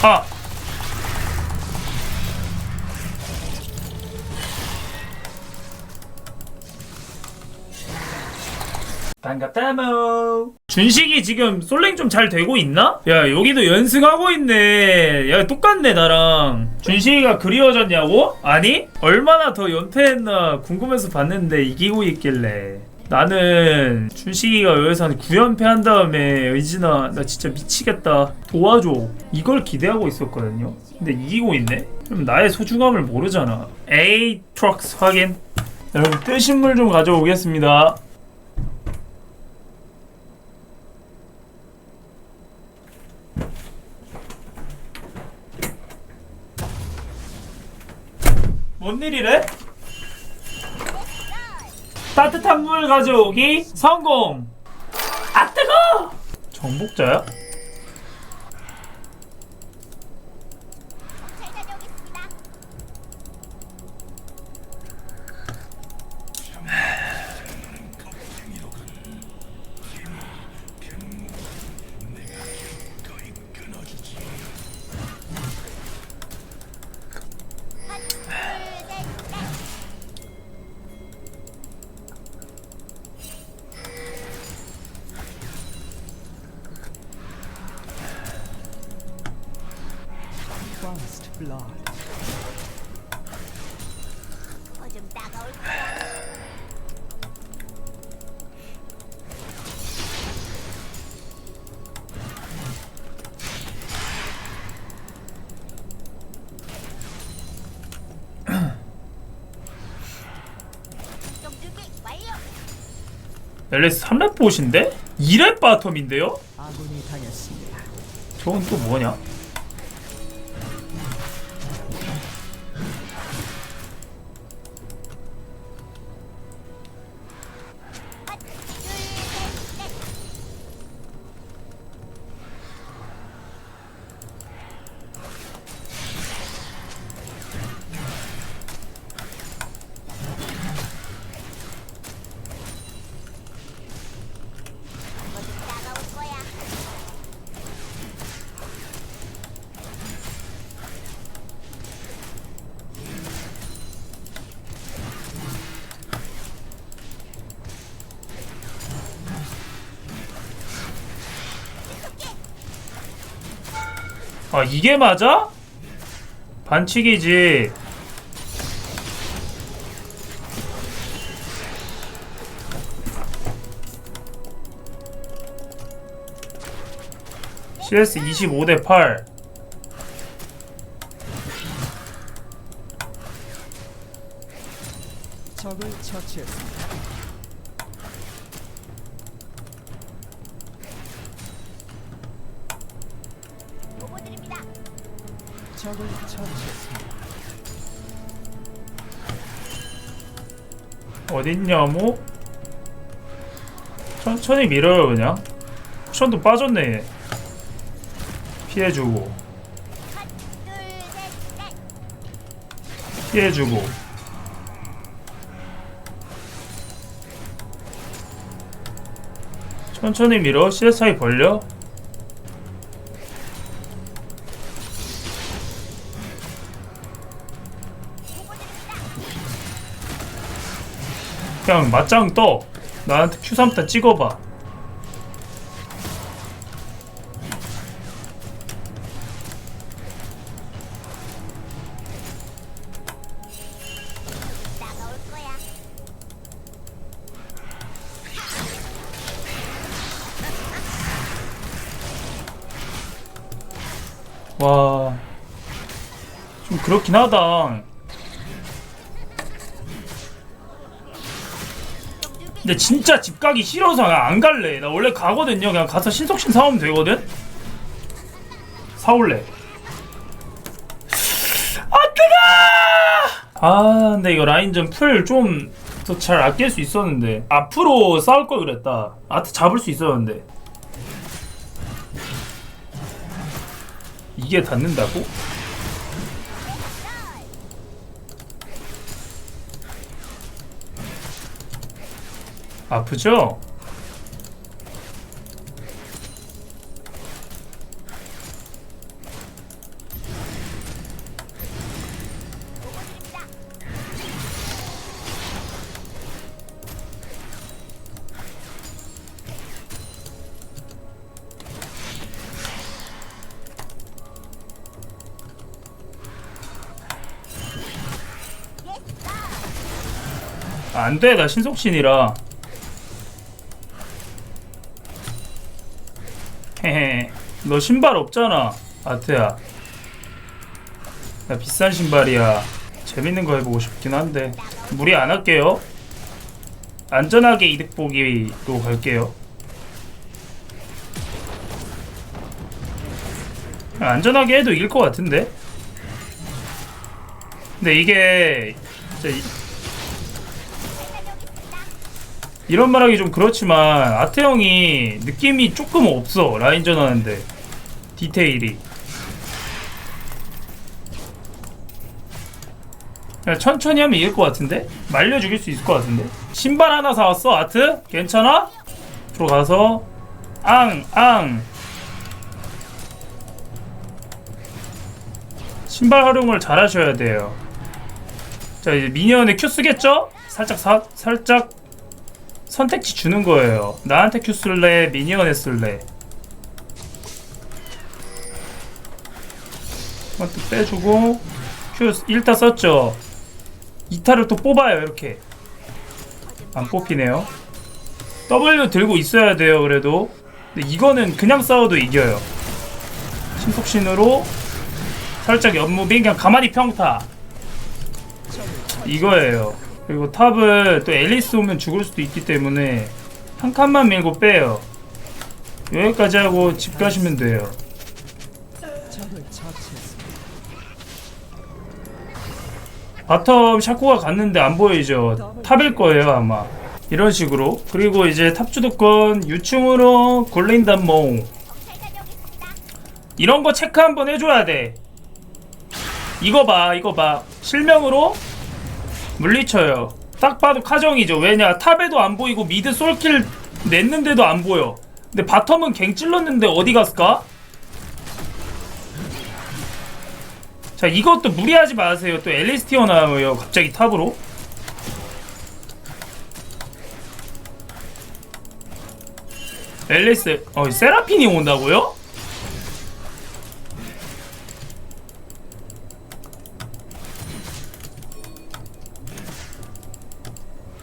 아! 반갑다모 준식이 지금 솔랭 좀 잘 되고 있나? 야 여기도 연승하고 있네 야 똑같네 나랑 준식이가 그리워졌냐고? 아니 얼마나 더 연패했나 궁금해서 봤는데 이기고 있길래 나는 준식이가 여기서 한 9연패 한 다음에 의진아 나 진짜 미치겠다. 도와줘. 이걸 기대하고 있었거든요. 근데 이기고 있네? 그럼 나의 소중함을 모르잖아. 에이 트럭스 확인. 여러분 뜨신 물 좀 가져오겠습니다. 뭔 일이래? 따뜻한 물 가져오기 성공. 아 뜨거! 정복자야? LS 3렙 보신데? 2렙 바텀인데요? 저건 또 뭐냐? 아 이게 맞아? 반칙이지. CS 25 대 8. 어딨냐모? 천천히 밀어요 그냥. 쿠션도 빠졌네. 피해주고. 피해주고. 천천히 밀어. CSI 벌려. 그냥 맞짱 떠. 나한테 Q3탄 찍어봐. 와. 좀 그렇긴 하다. 근데 진짜 집 가기 싫어서 안 갈래. 나 원래 가거든요. 그냥 가서 신속신 사오면 되거든. 사올래. 아 뜨거! 아 근데 이거 라인전 풀 좀 더 잘 아낄 수 있었는데 앞으로 싸울 걸 그랬다. 아트 잡을 수 있었는데 이게 닿는다고? 아프죠? 안돼 나 신속신이라 너 신발 없잖아 아트야. 나 비싼 신발이야. 재밌는 거 해보고 싶긴 한데. 무리 안 할게요. 안전하게 이득 보기로 갈게요. 안전하게 해도 이길 것 같은데? 근데 이게 이- 이런 말하기 좀 그렇지만 아트 형이 느낌이 조금 없어 라인전 하는데. 디테일이. 그냥 천천히 하면 이길 것 같은데? 말려 죽일 수 있을 것 같은데? 신발 하나 사왔어 아트? 괜찮아? 앞으로 가서 앙앙. 신발 활용을 잘 하셔야 돼요. 자 이제 미니언에 큐 쓰겠죠? 살짝 사, 살짝 선택지 주는 거예요. 나한테 큐 쓸래? 미니언에 쓸래? 이것도 빼주고 큐 1타 썼죠? 2타를 또 뽑아요 이렇게 안 뽑히네요 W 들고 있어야 돼요 그래도 근데 이거는 그냥 싸워도 이겨요 신속신으로 살짝 옆무빙 그냥 가만히 평타 이거예요. 그리고 탑을 또 앨리스 오면 죽을 수도 있기 때문에 한 칸만 밀고 빼요. 여기까지 하고 집 가시면 돼요. 바텀 샤코가 갔는데 안 보이죠? 탑일 거예요 아마. 이런 식으로. 그리고 이제 탑 주도권 유충으로 골린단 몽. 이런 거 체크 한번 해줘야 돼. 이거 봐, 이거 봐. 실명으로 물리쳐요. 딱 봐도 카정이죠. 왜냐, 탑에도 안 보이고 미드 솔킬 냈는데도 안 보여. 근데 바텀은 갱 찔렀는데 어디 갔을까? 자, 이것도 무리하지 마세요. 또 앨리스 튀어나와요. 갑자기 탑으로. 앨리스, 어, 세라핀이 온다고요?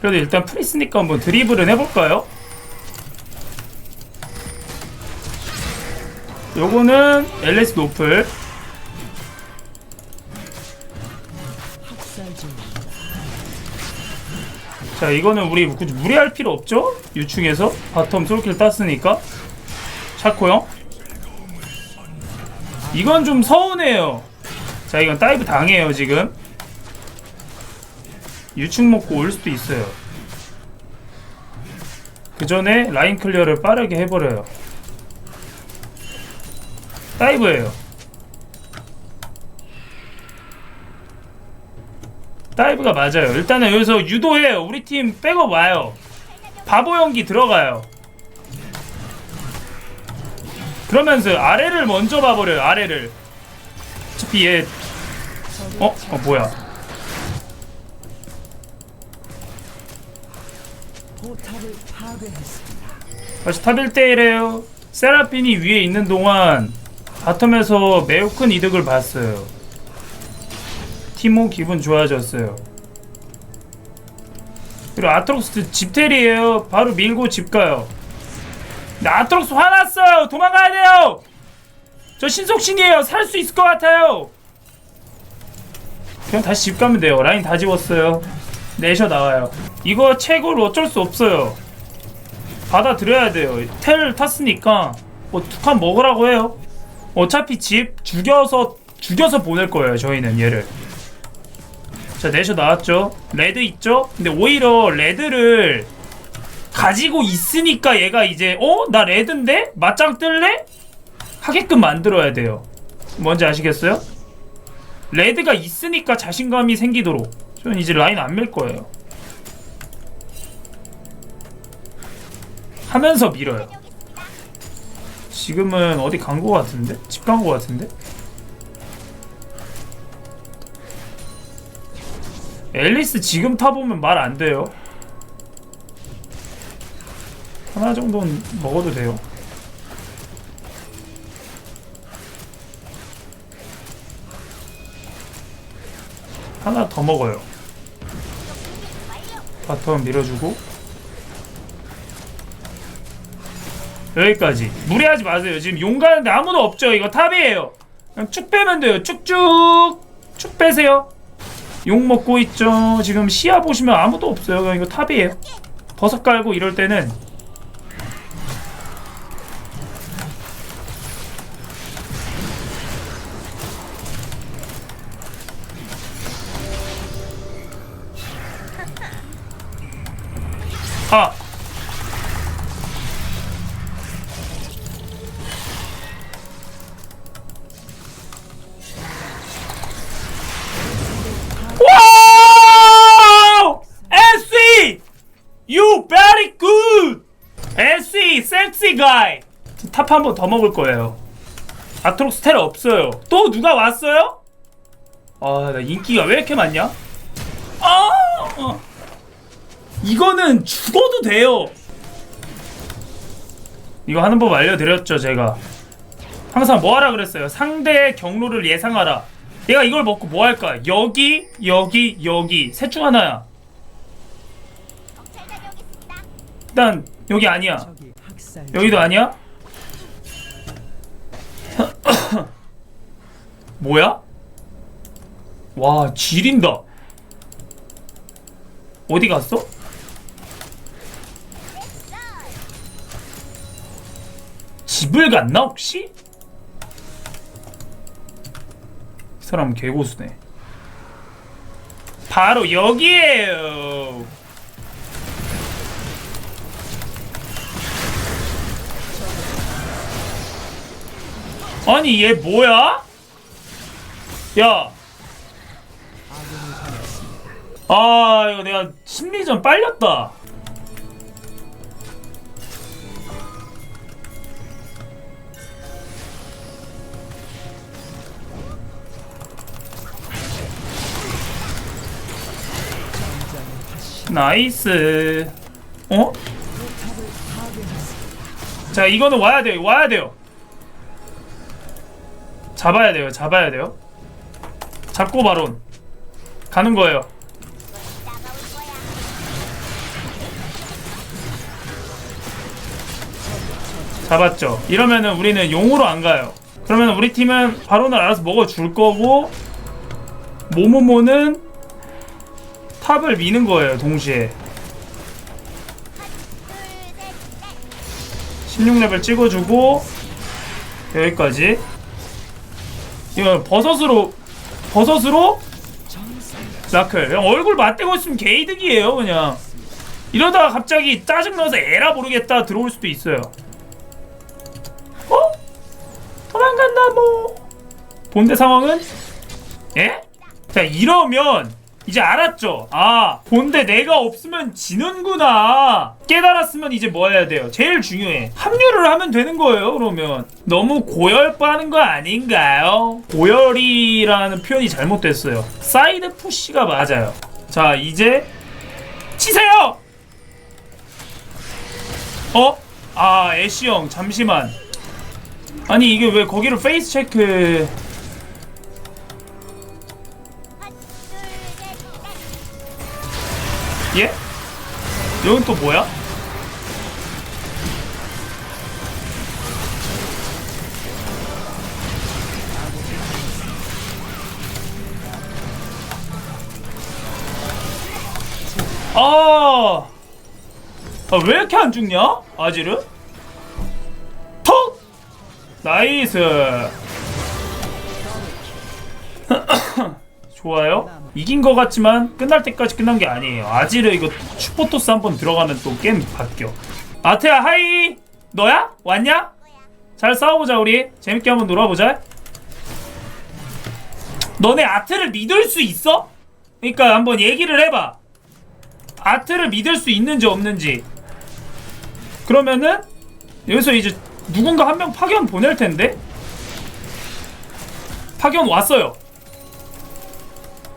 그래도 일단 프리스니까 한번 드리블은 해볼까요? 요거는 LS 노플. 자 이거는 우리 굳이 무리할 필요 없죠? 유충에서 바텀 솔킬 땄으니까 샤코 형 이건 좀 서운해요 자 이건 다이브 당해요 지금 유충 먹고 올 수도 있어요 그 전에 라인 클리어를 빠르게 해버려요 다이브예요 다이브가 맞아요. 일단은 여기서 유도해요. 우리 팀 백업 와요. 바보 연기 들어가요. 그러면서 아래를 먼저 봐버려요. 아래를. 어차피 얘 어? 어 뭐야? 다. 다시 탑 1대1에요. 세라핀이 위에 있는 동안 바텀에서 매우 큰 이득을 봤어요. 티모 기분 좋아졌어요. 그리고 아트록스 집텔이에요. 바로 밀고 집 가요. 근데 아트록스 화났어요. 도망가야 돼요. 저 신속신이에요. 살 수 있을 것 같아요. 그냥 다시 집 가면 돼요. 라인 다 지웠어요. 내셔 나와요. 이거 채굴 어쩔 수 없어요. 받아들여야 돼요. 텔 탔으니까 뭐 툭한 먹으라고 해요. 어차피 집 죽여서 죽여서 보낼 거예요. 저희는 얘를. 자 내셔 나왔죠. 레드 있죠. 근데 오히려 레드를 가지고 있으니까 얘가 이제 어? 나 레드인데? 맞짱 뜰래? 하게끔 만들어야 돼요. 뭔지 아시겠어요? 레드가 있으니까 자신감이 생기도록 저는 이제 라인 안 밀 거예요. 하면서 밀어요. 지금은 어디 간 거 같은데? 집 간 거 같은데? 앨리스 지금 타보면 말 안 돼요. 하나 정도는 먹어도 돼요. 하나 더 먹어요. 바텀 밀어주고. 여기까지. 무리하지 마세요. 지금 용 가는데 아무도 없죠. 이거 탑이에요. 그냥 쭉 빼면 돼요. 쭉쭉 쭉 빼세요. 용 먹고 있죠. 지금 시야 보시면 아무도 없어요. 이거 탑이에요. 버섯 깔고 이럴 때는 탑한번 더 먹을 거예요. 아트록스 텔 없어요. 또 누가 왔어요? 아, 나 인기가 왜 이렇게 많냐? 아! 어. 이거는 죽어도 돼요. 이거 하는 법 알려드렸죠, 제가. 항상 뭐 하라 그랬어요? 상대의 경로를 예상하라. 내가 이걸 먹고 뭐 할까? 여기, 여기, 여기. 셋 중 하나야. 일단, 여기 아니야. 여기도 아니야? 뭐야? 와, 지린다. 어디 갔어? 집을 갔나 혹시? 이 사람 개고수네. 바로 여기에요. 아니 얘 뭐야? 야. 아 이거 내가 심리 전 빨렸다. 나이스. 어? 자 이거는 와야 돼요. 와야 돼요. 잡아야 돼요. 잡아야 돼요. 잡고 바론 가는 거예요. 잡았죠. 이러면은 우리는 용으로 안 가요. 그러면 우리 팀은 바론을 알아서 먹어줄 거고 모모모는 탑을 미는 거예요. 동시에 둘, 셋, 넷. 16레벨 찍어주고 여기까지. 이거 버섯으로 버섯으로 라클 그냥 얼굴 맞대고 있으면 개이득이에요 그냥 이러다가 갑자기 짜증나서 에라 모르겠다 들어올 수도 있어요 어? 도망간다 뭐 본대 상황은? 예? 자 이러면 이제 알았죠? 아 본대 내가 없으면 지는구나. 깨달았으면 이제 뭐 해야 돼요? 제일 중요해. 합류를 하면 되는 거예요 그러면. 너무 고열 빠는 거 아닌가요? 고열이라는 표현이 잘못됐어요. 사이드 푸시가 맞아요. 자 이제 치세요! 어? 아 애쉬 형 잠시만. 아니 이게 왜 거기를 페이스 체크 예? 여긴 또 뭐야? 아, 아, 왜 이렇게 안 죽냐? 아지르? 톡! 나이스. 좋아요. 이긴 것 같지만 끝날 때까지 끝난 게 아니에요. 아지르 이거 슈퍼토스 한 번 들어가면 또 게임 바뀌어. 아트야 하이 너야? 왔냐? 잘 싸워보자 우리 재밌게 한번 놀아보자. 너네 아트를 믿을 수 있어? 그러니까 한번 얘기를 해봐. 아트를 믿을 수 있는지 없는지. 그러면은 여기서 이제 누군가 한 명 파견 보낼 텐데. 파견 왔어요.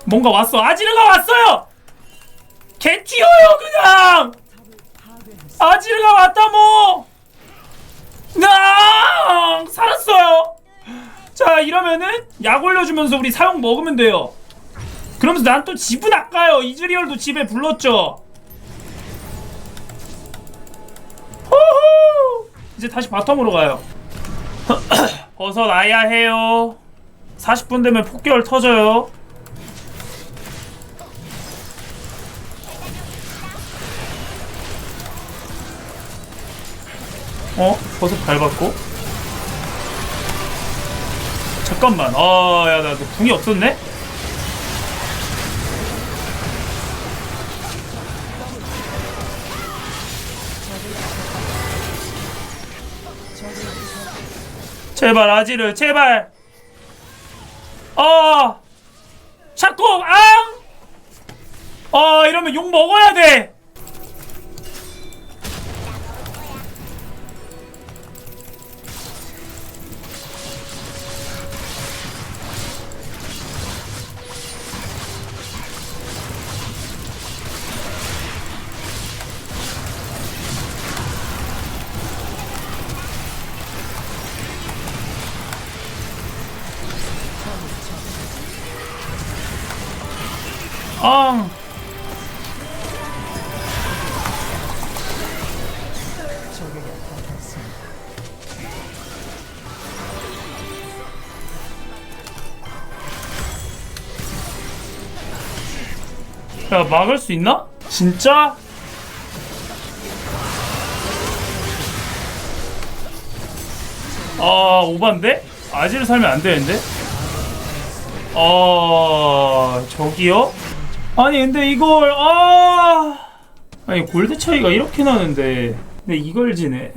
뭔가 왔어. 아지르가 왔어요. 개 튀어요 그냥. 아지르가 왔다 뭐. 나 살았어요. 자 이러면은 약 올려주면서 우리 사용 먹으면 돼요. 그러면서 난 또 집은 아까요. 이즈리얼도 집에 불렀죠. 호호! 이제 다시 바텀으로 가요. 어서 나야 해요. 40분 되면 폭결 터져요. 어? 버섯 밟았고 잠깐만 아 야나 너 궁이 없었네? 제발 아지르 제발 어 샤코 앙! 어 이러면 욕 먹어야 돼 당했습니다. 야 막을 수 있나? 진짜? 아 오반데? 아지를 살면 안 되는데? 아 저기요? 아니 근데 이걸 아! 아니 골드 차이가 이렇게 나는데. 근데 이걸 지네.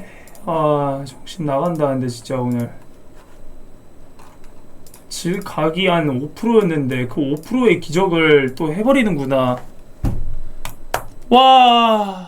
아 정신 나간다는데 진짜 오늘. 질 각이 한 5%였는데 그 5%의 기적을 또 해버리는구나. 와